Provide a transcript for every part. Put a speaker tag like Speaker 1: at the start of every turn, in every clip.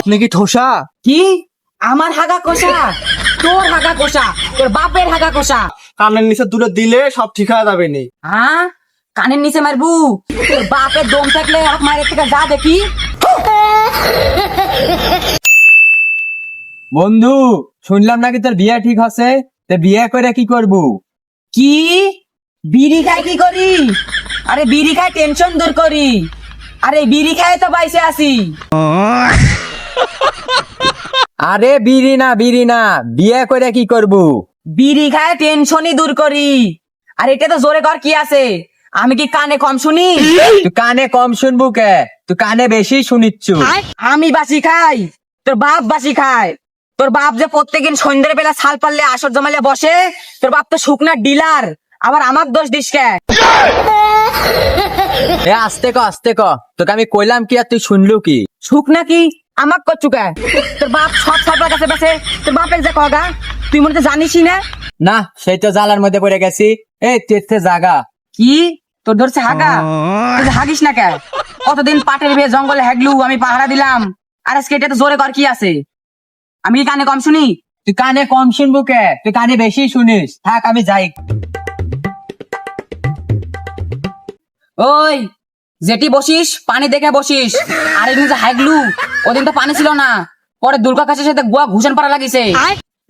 Speaker 1: আপনি কি ঠোসা?
Speaker 2: কি? আমার হাগা কষা? তোর হাগা কষা? তোর বাপের হাগা কষা?
Speaker 1: কানের নিচে দূরে দিলে সব ঠিক হয়ে যাবে নি।
Speaker 2: হ্যাঁ কানের নিচে মারবু? তোর বাপের দম থাকলে হাত মারের থেকে যা দেখি।
Speaker 3: বন্ধু শুনলাম নাকি তোর বিয়ে ঠিক আছে তে বিয়ে করে কি করবু?
Speaker 2: কি? বিড়ি খাই কি করি? আরে বিড়ি খাই টেনশন দূর করি। আরে বিড়ি খাই তো বাইসে আসি।
Speaker 3: আরে বিড়ি না বিড়ি না। বিয়ে করে কি করবু?
Speaker 2: বিড়ি খায় টেনশনই দূর করি। আর এটা তো জোরে কর কি আছে? আমি কি কানে কম শুনি?
Speaker 3: তুই কানে কম শুনবু কে? তুই কানে বেশি শুনিচ্ছু।
Speaker 2: আমি বাসি খাই। তোর বাপ বাসি খায়। তোর বাপ যে প্রত্যেকদিন সন্ধ্যের বেলা ছাল পারলে আসর জমালে বসে তোর বাপ তো শুকনার ডিলার। আবার আমার দোষ দিস কে?
Speaker 3: এ আস্তে ক আস্তে ক। তোকে আমি কইলাম কি আর তুই শুনলু কি?
Speaker 2: শুকনা কি? আমাক করছু কে? তোর বাপ সব ছাপড়ার কাছে বেছে তোর বাপের যে কগা তুই মনে তো জানিসই না?
Speaker 3: না সেই তো জালার মধ্যে পড়ে গেছি। এই তীর্থে জাগা।
Speaker 2: কি? তোর ধরছে হাগা? তুই হাগিস না কে? কতদিন পাটের ভেয়ে জঙ্গলে হেগলু আমি পাহারা দিলাম। আর আজকে এটা তো জোরে কর কি আছে? আমি কি কানে কম শুনি?
Speaker 3: তুই কানে কম শুনবু কে? তুই কানে বেশি শুনিস। থাক আমি যাই।
Speaker 2: ওই যেটি বসিস পানি দেখে বসিস। আর এদিন যে হাগলু ওদিন তো পানি ছিল না। পরে দুর্গা কাছে সাথে গুয়া ঘুষণ পাড়া লাগিছে।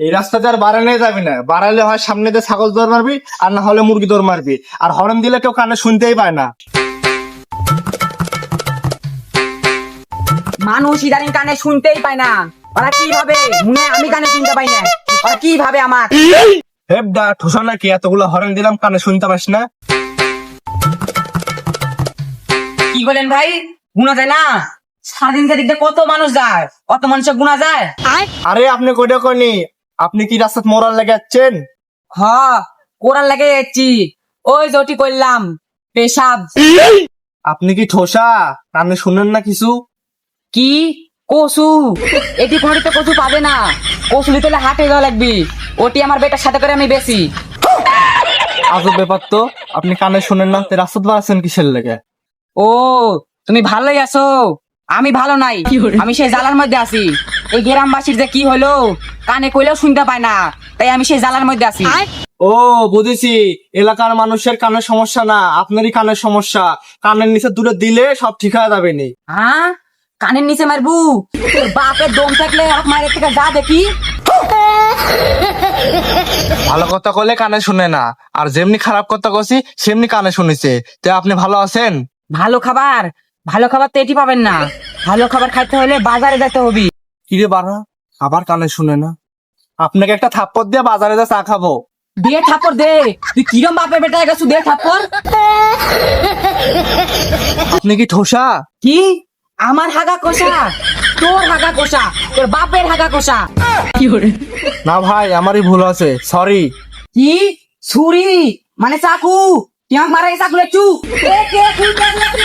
Speaker 1: এই রাস্তাতে আর বাড়ানো যাবি না। বাড়ালে হয় সামনে দিয়ে ছাগল দৌড় মারবি আর না হলে মুরগি দৌড় মারবি। আর হরন দিলে কেউ কানে শুনতেই পায় না।
Speaker 2: মানুষ ইদানিং কানে শুনতেই পায় না। ওরা কি ভাবে মনে আমি কানে শুনতে পাই না। ওরা কি ভাবে আমার
Speaker 1: হেবডা ঠোসা নাকি? এতগুলো হরন দিলাম কানে শুনতে পাস না।
Speaker 2: কি বলেন ভাই? গুনা যায় না? সারাদিন দিক কত মানুষ যায়? কত মানুষের গুনা যায়?
Speaker 1: আরে আপনি কইটা কইনি? আপনি কি রাস্তাত মোরাল লেগে যাচ্ছেন?
Speaker 2: হ কোরআন লাগে যাচ্ছি। ওই ওটি করলাম পেশাব।
Speaker 1: আপনি কি ঠোসা? কানে শুনেন না কিছু?
Speaker 2: কি? কসু? এটি কোনোটিতে কচু পাবে না। কসু হলে হাটে যাওয়া লাগবে। ওটি আমার বেটার সাথে করে আমি বেশি।
Speaker 1: আজব ব্যাপার তো। আপনি কানে শুনেন না তো রাস্তাতে বাড়াচ্ছেন কিসের লেগে?
Speaker 2: ও তুমি ভালোই আছো। আমি ভালো নাই। আমি সেই জালার মধ্যে আছি। এই গ্রামবাসীর যে কি হলো কানে কইলেও শুনতে পায় না। তাই আমি সেই জালার মধ্যে আছি।
Speaker 1: ও বুঝেছি। এলাকার মানুষের কানের সমস্যা না আপনারই কানের সমস্যা। কানের নিচে দূরে দিলে সব ঠিক হয়ে যাবে নি।
Speaker 2: হ্যাঁ কানের নিচে মারবু? তোর বাপের দম থাকলে হাত মারের থেকে যা দেখি।
Speaker 1: ভালো কথা কলে কানে শুনে না। আর যেমনি খারাপ কথা কছি সেমনি কানে শুনেছে। তো আপনি ভালো আছেন?
Speaker 2: ভালো খাবার ভালো খাবার তো এটি পাবেন না। ভালো খাবার খাইতে হলে বাজারে যেতে হবে।
Speaker 1: কিরে বাড়া আবার কানে শুনে না। আপনাকে একটা থাপ্পড় দিয়ে বাজারে যা চা খাব।
Speaker 2: দিয়ে থাপ্পড় দে। তুই কিরম বাপের বেটা গেছু দে থাপ্পড়।
Speaker 1: আপনি কি ঠোসা?
Speaker 2: কি? আমার হাগা কষা। তোর হাগা কষা। তোর বাপের হাগা কষা।
Speaker 1: না ভাই আমারই ভুল আছে সরি
Speaker 2: কি? ছুরি? মানে চাকু? তুই আমাকে মারা চাকু লেচু এ কে তুই কে তুই